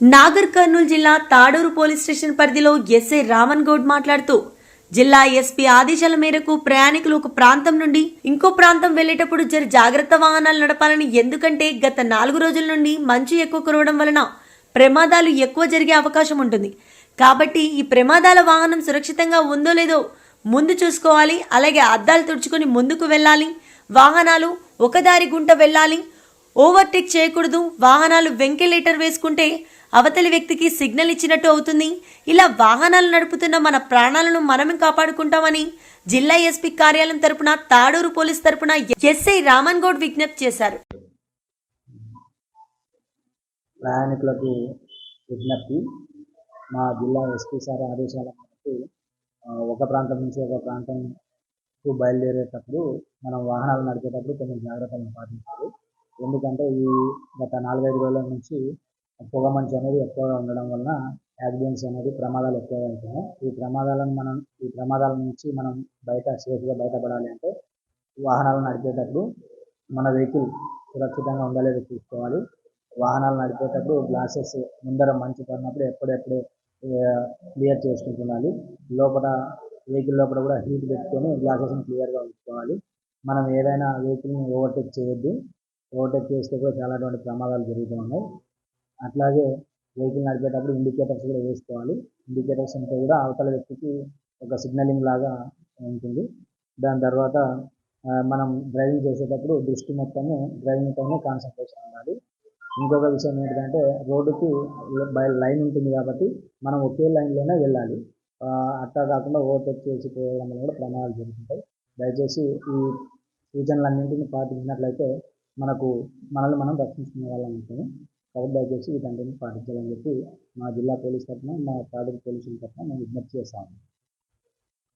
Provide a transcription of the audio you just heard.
నాగర్ కర్నూలు జిల్లా Tadur police station పరిధిలో SI Raman Goud మాట్లాడుతూ జిల్లా ఎస్పీ ఆదేశాల మేరకు ప్రయాణికులు ఒక ప్రాంతం నుండి ఇంకో ప్రాంతం వెళ్ళేటప్పుడు జర జాగ్రత్త వాహనాలు నడపాలని ఎందుకంటే గత నాలుగు రోజుల నుండి మంచు ఎక్కువ కురవడం వలన ప్రమాదాలు ఎక్కువ జరిగే అవకాశం ఉంటుంది. కాబట్టి ఈ ప్రమాదాల వాహనం సురక్షితంగా ఉందో లేదో ముందు చూసుకోవాలి అలాగే అద్దాలు తుడుచుకొని ముందుకు వెళ్ళాలి వాహనాలు ఒక దారి గుంట వెళ్ళాలి ఓవర్టేక్ చేయకూడదు వాహనాలు వెంకిలేటర్ వేసుకుంటే అవతలి వ్యక్తికి సిగ్నల్ ఇచ్చినట్టు అవుతుంది. ఇలా వాహనాలు నడుపుతున్న మన ప్రాణాలను మనమే కాపాడుకుంటామని జిల్లా ఎస్పీ కార్యాలయం తరపున తాడూరు పోలీస్ తరపున ఎస్ఐ రామన్ గౌడ్ విజ్ఞప్తి చేశారు. ప్రయాణికులకు విజ్ఞప్తి మా జిల్లా ఎస్పీ సార్ ఆదేశాల మేరకు ఒక ప్రాంతం నుంచి ఒక ప్రాంతంకు బయలుదేరేటప్పుడు మనం వాహనాలు నడిపేటప్పుడు కొన్ని జాగ్రత్తలను పాటించాలి. ఎందుకంటే ఈ గత నాలుగైదు రోజుల నుంచి పొగ మంచు అనేది ఎక్కువగా ఉండడం వలన యాక్సిడెంట్స్ అనేది ప్రమాదాలు ఎక్కువగా అవుతాయి ఈ ప్రమాదాలను మనం ఈ ప్రమాదాల నుంచి మనం బయట సేఫ్గా బయటపడాలి అంటే వాహనాలు నడిపేటప్పుడు మన వెహికల్ సురక్షితంగా ఉండలేదు చూసుకోవాలి. వాహనాలు నడిపేటప్పుడు గ్లాసెస్ ముందర మంచి పడినప్పుడు ఎప్పుడెప్పుడే క్లియర్ చేసుకుంటుండాలి. లోపల వెహికల్ లోపల కూడా హీట్ పెట్టుకొని గ్లాసెస్ని క్లియర్గా ఉంచుకోవాలి. మనం ఏదైనా వెహికల్ని ఓవర్టేక్ చేయొద్దు. ఓవర్టేక్ చేస్తే కూడా చాలాటువంటి ప్రమాదాలు జరుగుతూ ఉన్నాయి. అట్లాగే వెహికల్ నడిపేటప్పుడు ఇండికేటర్స్ కూడా వేసుకోవాలి. ఇండికేటర్స్ ఉంటే కూడా అవతల వ్యక్తికి ఒక సిగ్నలింగ్ లాగా ఉంటుంది. దాని తర్వాత మనం డ్రైవింగ్ చేసేటప్పుడు దృష్టి మొత్తము డ్రైవింగ్ పైన కాన్సన్ట్రేషన్ ఉండాలి. ఇంకొక విషయం ఏంటంటే రోడ్డుకి బై లైన్ ఉంటుంది కాబట్టి మనం ఒకే లైన్లోనే వెళ్ళాలి. అట్లా కాకుండా ఓవర్టేక్ చేసి పోవడం వల్ల కూడా ప్రమాదాలు జరుగుతుంటాయి. దయచేసి ఈ సూచనలన్నింటినీ పాటించినట్లయితే మనకు మనల్ని మనం రక్షించుకునే వాళ్ళం ఉంటాము కాబట్టి దయచేసి వీటన్నింటిని పాటించాలని చెప్పి మా జిల్లా పోలీస్ తరఫున మా తాడూరు పోలీసుల తరఫున మేము విజ్ఞప్తి చేస్తాము